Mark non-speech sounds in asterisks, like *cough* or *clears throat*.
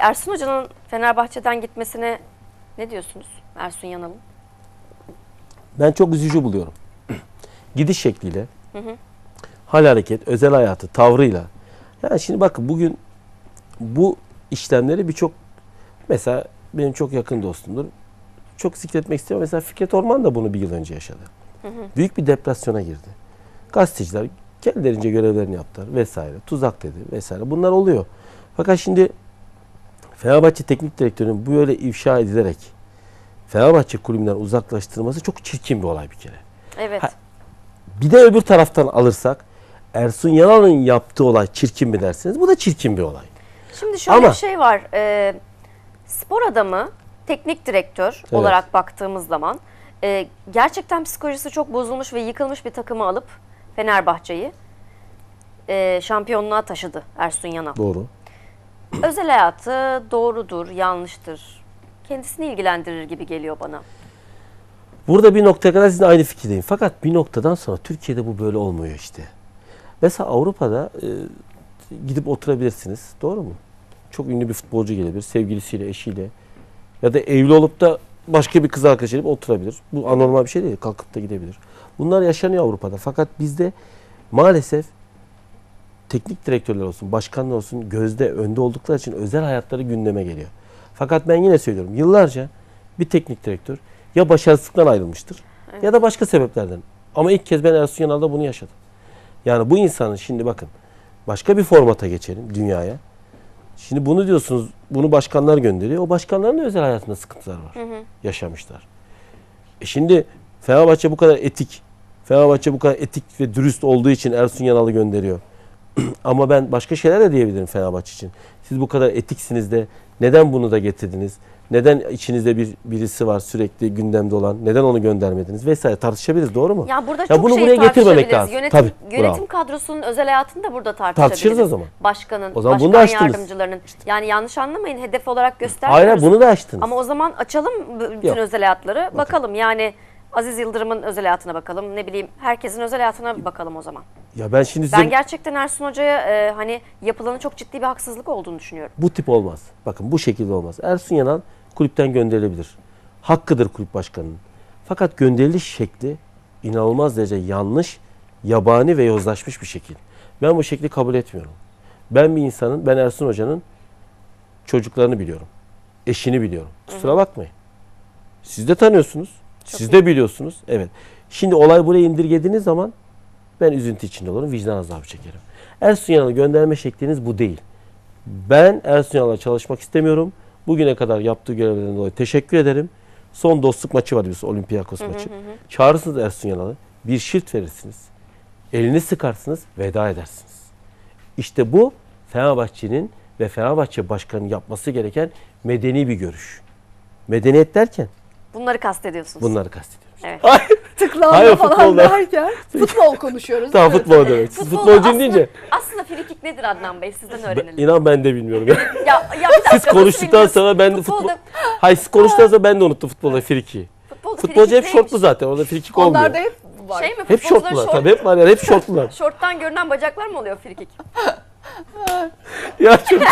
Ersun Hoca'nın Fenerbahçe'den gitmesine ne diyorsunuz? Ersun Yanal'ın. Ben çok üzücü buluyorum. *clears throat* Gidiş şekliyle, hal hareket, özel hayatı, tavrıyla. Yani şimdi bakın bugün bu işlemleri birçok mesela benim çok yakın dostumdur. Çok zikretmek istiyorum. Mesela Fikret Orman da bunu bir yıl önce yaşadı. Büyük bir depresyona girdi. Gazeteciler kendilerince görevlerini yaptılar vesaire. Tuzak dedi vesaire. Bunlar oluyor. Fakat şimdi Fenerbahçe Teknik Direktörü'nün böyle ifşa edilerek Fenerbahçe kulübünden uzaklaştırılması çok çirkin bir olay bir kere. Evet. Ha- Bir de öbür taraftan alırsak Ersun Yanal'ın yaptığı olay çirkin mi dersiniz? Bu da çirkin bir olay. Şimdi şöyle Ama- bir şey var. Ee, spor adamı, teknik direktör Evet. olarak baktığımız zaman e, gerçekten psikolojisi çok bozulmuş ve yıkılmış bir takımı alıp Fenerbahçe'yi e, şampiyonluğa taşıdı Ersun Yanal. Doğru. Özel hayatı doğrudur, yanlıştır. Kendisini ilgilendirir gibi geliyor bana. Burada bir noktaya kadar sizinle aynı fikirdeyim. Fakat bir noktadan sonra Türkiye'de bu böyle olmuyor işte. Mesela Avrupa'da e, gidip oturabilirsiniz. Doğru mu? Çok ünlü bir futbolcu gelebilir. Sevgilisiyle, eşiyle. Ya da evli olup da başka bir kız arkadaş edip oturabilir. Bu anormal bir şey değil. Kalkıp da gidebilir. Bunlar yaşanıyor Avrupa'da. Fakat bizde maalesef teknik direktörler olsun, başkanlar olsun gözde, önde oldukları için özel hayatları gündeme geliyor. Fakat ben yine söylüyorum. Yıllarca bir teknik direktör ya başarısızlıktan ayrılmıştır ya da başka sebeplerden. Ama ilk kez ben Ersun Yanal'da bunu yaşadım. Yani bu insanın şimdi bakın başka bir formata geçelim dünyaya. Şimdi bunu diyorsunuz, bunu başkanlar gönderiyor. O başkanların da özel hayatında sıkıntılar var. Yaşamışlar. E şimdi Fenerbahçe bu kadar etik, Fenerbahçe bu kadar etik ve dürüst olduğu için Ersun Yanal'ı gönderiyor. *clears throat* Ama ben başka şeyler de diyebilirim Fenerbahçe için. Siz bu kadar etiksiniz de neden bunu da getirdiniz? Neden içinizde bir birisi var sürekli gündemde olan? Neden onu göndermediniz? Vesaire tartışabiliriz doğru mu? Ya burada Ya çok bunu şey buraya getirmemek lazım. Yönetim, Tabii, yönetim bravo. kadrosunun özel hayatını da burada tartışabiliriz. Tartışırız o zaman. Başkanın, O zaman başkan bunu da açtınız. yardımcılarının. Yani yanlış anlamayın hedef olarak Hayır göstermiyoruz. bunu da açtınız. Ama o zaman açalım bütün Yok. özel hayatları. Bakalım yani Aziz Yıldırım'ın özel hayatına bakalım. Ne bileyim herkesin özel hayatına bakalım o zaman. Ya ben şimdi size Ben gerçekten Ersun Hoca'ya e, hani yapılanın çok ciddi bir haksızlık olduğunu düşünüyorum. bu tip olmaz. Bakın bu şekilde olmaz. Ersun Yanal kulüpten gönderilebilir. Hakkıdır kulüp başkanının. Fakat gönderiliş şekli inanılmaz derece yanlış, yabani ve yozlaşmış bir şekil. Ben bu şekli kabul etmiyorum. Ben bir insanın, ben Ersun Hoca'nın çocuklarını biliyorum. Eşini biliyorum. Kusura bakmayın. Siz de tanıyorsunuz. Siz de biliyorsunuz. Evet. Şimdi olay buraya indirgediğiniz zaman ben üzüntü içinde olurum. Vicdan azabı çekerim. Ersun Yanal'ı gönderme şekliniz bu değil. Ben Ersun Yanal'la çalışmak istemiyorum. Bugüne kadar yaptığı görevlerden dolayı teşekkür ederim. Son dostluk maçı var biliyorsunuz Olympiakos maçı. Çağırırsınız Ersun Yanal'ı. Bir şirt verirsiniz. Elini sıkarsınız, veda edersiniz. İşte bu Fenerbahçe'nin ve Fenerbahçe Başkanı'nın yapması gereken medeni bir görüş. Medeniyet derken Bunları kastediyorsunuz. bunları kastediyorum. Evet. Ay, tıklanma Hayır, falan futbolda. derken *laughs* futbol konuşuyoruz. tamam Evet. futbol demek. Siz Futbolda futbolcuyum aslında- deyince Aslında frikik nedir Adnan Bey? Sizden ben, öğrenelim. inan ben de bilmiyorum. ya. ya, ya bir dakika, siz nasıl konuştuktan bilmiyorsun? sonra ben de futbol... Futbolda- Hayır siz konuştuktan sonra ben de unuttum futbolda friki. Futbolda Futbolcu hep frikik şortlu neymiş? zaten. Orada frikik olmuyor. Onlar da hep var. Şey mi? Hep futbolcuların şortlular. şort- Tabii hep var ya hep şortlular. *laughs* Şorttan görünen bacaklar mı oluyor frikik? ya çok...